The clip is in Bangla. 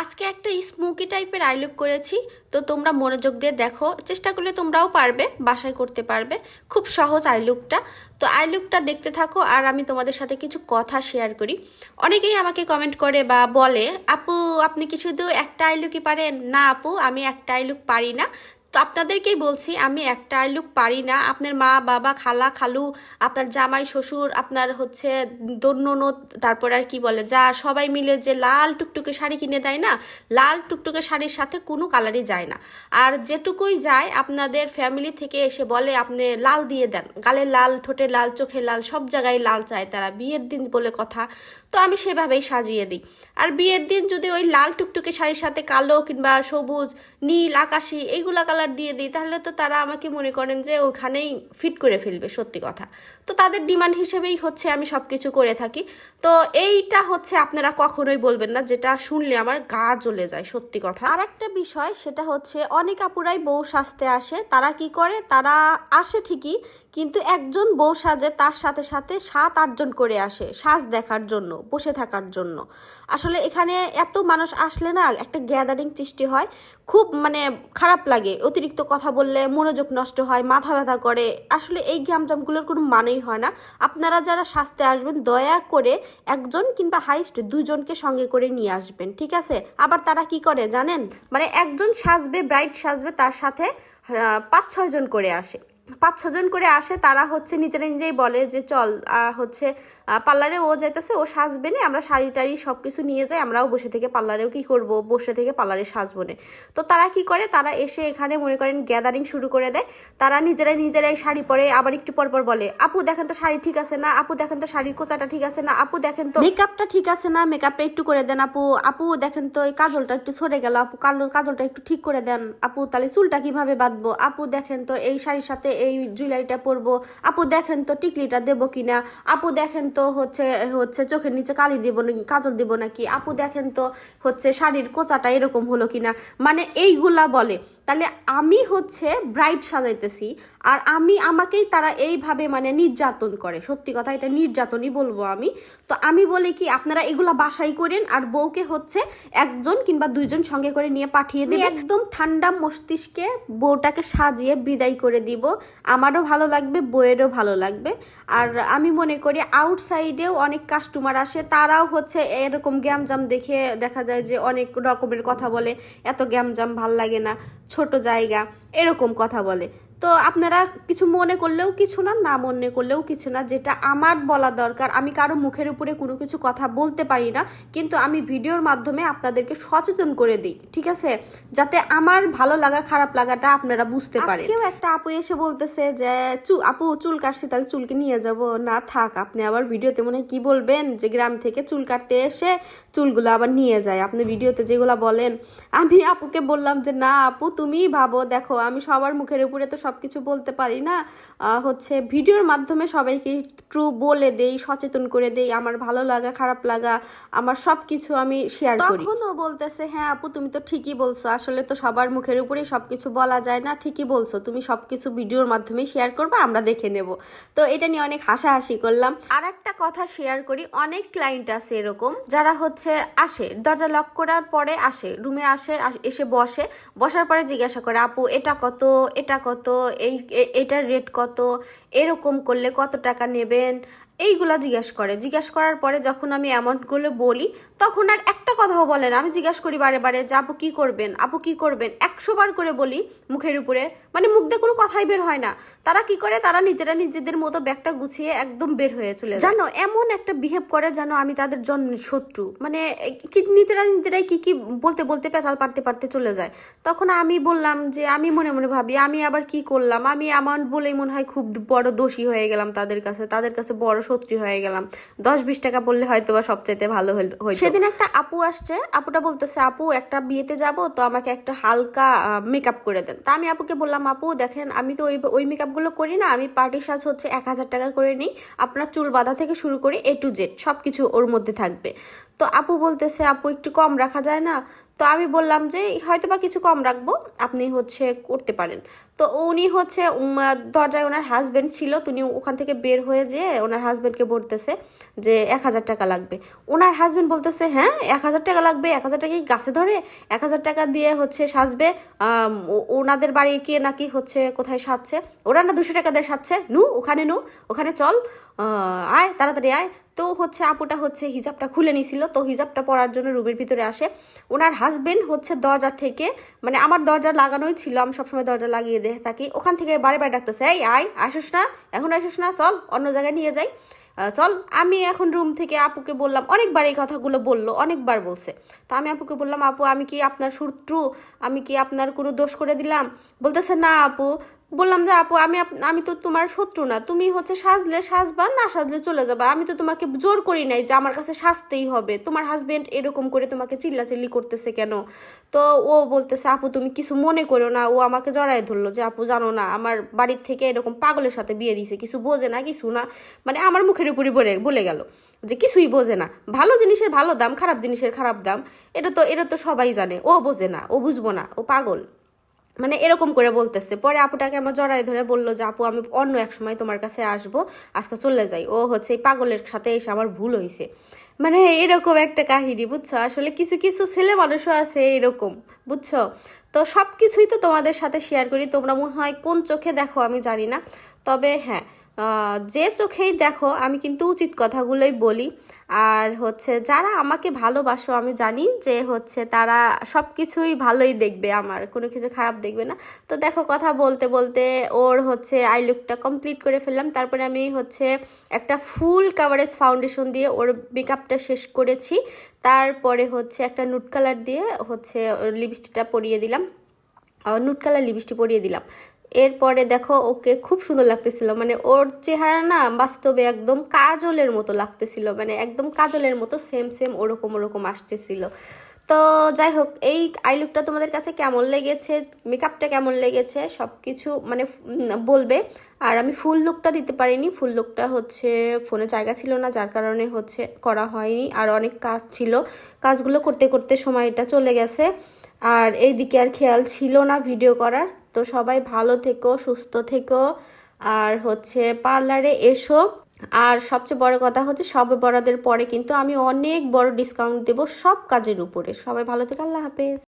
আজকে একটা স্মোকি টাইপের আইলুক করেছি, তো তোমরা মনোযোগ দিয়ে দেখো, চেষ্টা করলে তোমরাও পারবে, বাসায় করতে পারবে, খুব সহজ আইলুকটা তো আইলুকটা দেখতে থাকো আর আমি তোমাদের সাথে কিছু কথা শেয়ার করি। অনেকেই আমাকে কমেন্ট করে বা বলে, আপু, আপনি কি শুধু একটা আইলুকই পারেন? না আপু, আমি একটা আইলুক পারি না। তো আপনাদেরকেই বলছি, আমি একটা আইলুক পারি না। আপনার মা, বাবা, খালা, খালু, আপনার জামাই, শ্বশুর, আপনার হচ্ছে দন্যনত তারপর আর কি বলে, যা সবাই মিলে যে লাল টুকটুকে শাড়ি কিনে দেয় না, লাল টুকটুকে শাড়ির সাথে কোনো কালারই যায় না। আর যেটুকুই যায়, আপনাদের ফ্যামিলি থেকে এসে বলে, আপনি লাল দিয়ে দেন। গালে লাল, ঠোঁটে লাল, চোখে লাল, সব জায়গায় লাল চায় তারা। বিয়ের দিন বলে কথা। তো আমি সেভাবেই সাজিয়ে দিই। আর বিয়ের দিন যদি ওই লাল টুকটুকে শাড়ির সাথে কালো কিংবা সবুজ, নীল, আকাশি এইগুলা কালার দিয়ে দিই, তাহলে তো তারা আমাকে মনে করেন যে ওখানেই ফিট করে ফেলবে, সত্যি কথা। তো তাদের ডিমান্ড হিসেবেই হচ্ছে আমি সব কিছু করে থাকি। তো এইটা হচ্ছে আপনারা কখনোই বলবেন না, যেটা শুনলে আমার গা জ্বলে যায়, সত্যি কথা। আর একটা বিষয়, সেটা হচ্ছে অনেক আপুরাই বউ সাজতে আসে, তারা কি করে? তারা আসে ঠিকই কিন্তু একজন বউ সাজে তার সাথে সাথে সাত আটজন করে আসে সাজ দেখার জন্য, বসে থাকার জন্য। আসলে এখানে এত মানুষ আসলে না একটা গ্যাদারিং সৃষ্টি হয়, খুব মানে খারাপ লাগে। অতিরিক্ত কথা বললে মনোযোগ নষ্ট হয়, মাথা ব্যথা করে। আসলে এই গ্যামজামগুলোর কোনো মানেই হয় না। আপনারা যারা সাজতে আসবেন, দয়া করে একজন কিংবা হাইস্ট দুজনকে সঙ্গে করে নিয়ে আসবেন, ঠিক আছে? আবার তারা কি করে জানেন? মানে একজন সাজবে ব্রাইট সাজবে, তার সাথে পাঁচ ছয় জন করে আসে। পাঁচ ছজন করে আসে, তারা হচ্ছে নিজেরা নিজেই বলে যে, চল হচ্ছে পার্লারে ও যাইতেছে, ও সাজবে না, আমরা শাড়ি টাড়ি সব কিছু নিয়ে যাই, আমরাও বসে থেকে পার্লারেও কি করব, বসে থেকে পার্লারে সাজবো না। তো তারা কি করে, তারা এসে এখানে মনে করেন গ্যাদারিং শুরু করে দেয়, তারা নিজেরাই নিজেরাই শাড়ি পরে, আবার একটু পর পর বলে, আপু, দেখেন তো শাড়ি ঠিক আছে না, আপু, দেখেন তো শাড়ির কোচাটা ঠিক আছে না, আপু, দেখেন তো মেকআপটা ঠিক আছে না মেকআপটা একটু করে দেন, আপু আপু, দেখেন তো এই কাজলটা একটু সরে গেল, আপু কাজলটা একটু ঠিক করে দেন, আপু, তাহলে চুলটা কীভাবে বাঁধবো, আপু, দেখেন তো এই শাড়ির সাথে এই জুয়েলারিটা পরবো। আপু দেখেন তো টিকলিটা দেবো কিনা? আপু দেখেন তো হচ্ছে হচ্ছে চোখের নিচে কালি দেবো নাকি কাজল দেবো নাকি? আপু দেখেন তো হচ্ছে শাড়ির কোচাটা এরকম হলো কিনা? মানে এইগুলা বলে। তাহলে আমি হচ্ছে ব্রাইট সাজাইতেছি আর আমি আমাকেই তারা এইভাবে মানে নির্যাতন করে। সত্যি কথা এটা নির্যাতনই বলব আমি। তো আমি বলি কি আপনারা এগুলা বাসাই করেন আর বউকে হচ্ছে একজন কিংবা দুইজন সঙ্গে করে নিয়ে পাঠিয়ে দিই একদম ঠান্ডা মস্তিষ্কে বউটাকে সাজিয়ে বিদায় করে দিব। আমারও ভালো লাগবে, বইয়েরও ভালো লাগবে। আর আমি মনে করি আউটসাইডেও অনেক কাস্টমার আসে, তারাও হচ্ছে এরকম গ্যামজাম দেখে দেখা যায় যে অনেক রকমের কথা বলে, এত গ্যামজাম ভালো লাগে না, ছোট জায়গা, এরকম কথা বলে। তো আপনারা কিছু মনে করলেও কিছু না না মনে করলেও কিছু না। যেটা আমার বলা দরকার, আমি কারও মুখের উপরে কোনো কিছু কথা বলতে পারি না, কিন্তু আমি ভিডিওর মাধ্যমে আপনাদেরকে সচেতন করে দিই, ঠিক আছে? যাতে আমার ভালো লাগা, খারাপ লাগাটা আপনারা বুঝতে পারেন। কেউ একটা আপু এসে বলতেছে যে, চু, আপু, চুল কাটছি, তাহলে চুলকে নিয়ে যাব। না, থাক, আপনি আবার ভিডিওতে মনে কি বলবেন? যে গ্রাম থেকে চুল কাটতে এসে চুলগুলো আবার নিয়ে যায়। আপনি ভিডিওতে যেগুলো বলেন, আমি আপুকে বললাম যে, না আপু, তুমিই ভাবো, দেখো, আমি সবার মুখের উপরে তো সব কিছু বলতে পারি না। হচ্ছে ভিডিওর মাধ্যমে সবাইকে ট্রু বলে দেই, সচেতন করে দেই, আমার ভালো লাগা, খারাপ লাগা, আমার সব কিছু আমি শেয়ার করি। তখনও বলতেছে হ্যাঁ আপু, তুমি তো ঠিকই বলছো। আসলে তো সবার মুখের উপরেই সব কিছু বলা যায় না। ঠিকই বলছো। তুমি সব কিছু ভিডিওর মাধ্যমে শেয়ার করবে, আমরা দেখে নেব। তো এটা নিয়ে অনেক হাসাহাসি করলাম। আর একটা কথা শেয়ার করি, অনেক ক্লায়েন্ট আছে এরকম, যারা হচ্ছে আসে, দরজা লক করার পরে আসে রুমে আসে, এসে বসে। বসার পরে জিজ্ঞাসা করে, আপু, এটা কত? এটা কত? এই এটার রেট কত? এরকম করলে কত টাকা নেবেন? এইগুলা জিজ্ঞাসা করে। জিজ্ঞাসা করার পরে যখন আমি অ্যামাউন্টগুলো বলি তখন আর একটা কথাও বলে না। আমি জিজ্ঞাসা করি, বারে বারে, যে আপু কি করবেন? আপু কি করবেন? একশো বার করে বলি মুখের উপরে। মানে মুখ দিয়ে কোনো কথাই বের হয় না। তারা কি করে? তারা নিজেরা নিজেদের মতো ব্যাগটা গুছিয়ে একদম বের হয়ে চলে। জানো, এমন একটা বিহেভ করে যেন আমি তাদের জন্মের শত্রু। মানে কি নিজেরা নিজেরাই কি কি বলতে বলতে পেঁচাল পারতে পারতে চলে যায়। তখন আমি বললাম যে, আমি মনে মনে ভাবি, আমি আবার কি করলাম? আমি আমার বলেই মনে হয় খুব বড় দোষী হয়ে গেলাম তাদের কাছে। তাদের কাছে বড় শত্রু হয়ে গেলাম। দশ, বিশ টাকা বললে হয়তো বা সবচাইতে ভালো হইতো। সেদিন একটা আপু আসছে, আপুটা বলতেছে, আপু, একটা বিয়েতে যাব, তো আমাকে একটা হালকা মেকআপ করে দেন। তা আমি আপুকে বললাম, আপু, দেখেন, আমি তো ওই ওই মেকআপগুলো করি না, আমি পার্টি সাজ হচ্ছে এক হাজার টাকা করে নিই। আপনার চুল বাঁধা থেকে শুরু করে এ টু জেড সব কিছু ওর মধ্যে থাকবে। তো আপু বলতেছে, আপু, একটু কম রাখা যায় না? তো আমি বললাম যে হয়তো বা কিছু কম রাখব, আপনি হচ্ছে করতে পারেন। তো উনি হচ্ছে দরজায় ওনার হাজবেন্ড ছিল তিনি ওখান থেকে বের হয়ে যেয়ে ওনার হাজবেন্ডকে বলতেছে যে, এক হাজার টাকা লাগবে। ওনার হাজবেন্ড বলতেছে হ্যাঁ এক হাজার টাকা লাগবে, এক হাজার টাকা কি গাছে ধরে, এক হাজার টাকা দিয়ে হচ্ছে সাজবে। ওনাদের বাড়ির কে নাকি হচ্ছে কোথায় সাজছে? ওরা না দুশো টাকা দিয়ে সাজছে? নু, ওখানে নু, ওখানে চল। আয়, তাড়াতাড়ি আয়। তো হচ্ছে আপুটা হচ্ছে হিজাবটা খুলে নিছিল। তো হিজাবটা পরার জন্য রুমের ভিতরে আসে। ওনার হাজবেন্ড হচ্ছে দরজা থেকে মানে আমার দরজা লাগানোই ছিল, আমি সবসময় দরজা লাগিয়ে দিয়ে থাকি। ওখান থেকে বারে বারে ডাকতেছে, এই, আয়, আসিস না, এখন আসিস না, চল, অন্য জায়গায় নিয়ে যাই। চল, আমি এখন রুম থেকে আপুকে বললাম, অনেকবার এই কথাগুলো বলল, অনেকবার বলছে। তো আমি আপুকে বললাম, আপু, আমি কি আপনার শত্রু? আমি কি আপনার কোনো দোষ করে দিলাম? বলতেছে, না, আপু বললাম যে, আপু, আমি আমি তো তোমার শত্রু না। তুমি হচ্ছে সাজলে সাজবা, না সাজলে চলে যাবা। আমি তো তোমাকে জোর করি নাই যে, আমার কাছে সাজতেই হবে। তোমার হাজব্যান্ড এরকম করে তোমাকে চিল্লাচিল্লি করতেছে কেন? তো ও বলতেছে, আপু, তুমি কিছু মনে করো না। ও আমাকে জড়াই ধরলো যে, আপু, জানো না, আমার বাড়ির থেকে এরকম পাগলের সাথে বিয়ে দিছে। কিছু বোঝে না, কিছু না। মানে আমার মুখের উপরই বলে বলে গেল যে, কিছুই বোঝে না। ভালো জিনিসের ভালো দাম, খারাপ জিনিসের খারাপ দাম। এটা তো এটা তো সবাই জানে। ও বোঝে না, ও বুঝব না। ও পাগল। মানে এরকম করে বলতেছে। পরে আপুটাকে আমার জড়াই ধরে বলল যে, আপু, আমি অন্য এক সময় তোমার কাছে আসব, আজকে চলে যাই। ও হচ্ছে এই পাগলের সাথে এসে আমার ভুল হয়েছে মানে এরকম একটা কাহিনী, বুঝছ? আসলে কিছু কিছু ছেলে মানুষও আছে এরকম, বুঝছ? তো সব কিছুই তো তোমাদের সাথে শেয়ার করি, তোমরা মনে হয় কোন চোখে দেখো আমি জানি না। তবে হ্যাঁ যে চোখেই দেখো, আমি কিন্তু উচিত কথাগুলোই বলি। আর হচ্ছে, যারা আমাকে ভালোবাসো, আমি জানি যে হচ্ছে, তারা সব কিছুই ভালোই দেখবে আমার, কোনো কিছু খারাপ দেখবে না। তো দেখো, কথা বলতে বলতে ওর হচ্ছে আই লুকটা কমপ্লিট করে ফেললাম। তারপরে আমি হচ্ছে একটা ফুল কাভারেজ ফাউন্ডেশন দিয়ে ওর মেকআপটা শেষ করেছি। তারপরে হচ্ছে একটা নুট কালার দিয়ে হচ্ছে লিপস্টিকটা পরিয়ে দিলাম। নুট কালার লিপস্টিক পরিয়ে দিলাম। এরপরে দেখো ওকে খুব সুন্দর লাগতেছিল মানে ওর চেহারা না বাস্তবে একদম কাজলের মতো লাগতেছিল মানে একদম কাজলের মতো সেম সেম ওরকম ওরকম আসতেছিল। তো যাই হোক, এই আই লুকটা তোমাদের কাছে কেমন লেগেছে মেকআপটা কেমন লেগেছে সব কিছু মানে বলবে। আর আমি ফুল লুকটা দিতে পারিনি ফুল লুকটা হচ্ছে ফোনে জায়গা ছিল না, যার কারণে হচ্ছে করা হয়নি। আর অনেক কাজ ছিল, কাজগুলো করতে করতে সময়টা চলে গেছে। আর এই দিকে আর খেয়াল ছিল না ভিডিও করার। তো সবাই ভালো থেকো, সুস্থ থেকো। আর হচ্ছে পার্লারে এসো। আর সবচেয়ে বড় কথা হচ্ছে সবে বরাদের পরে কিন্তু আমি অনেক বড় ডিসকাউন্ট দেবো সব কাজের উপরে। সবাই ভালো থেকে, আল্লাহ হাফেজ।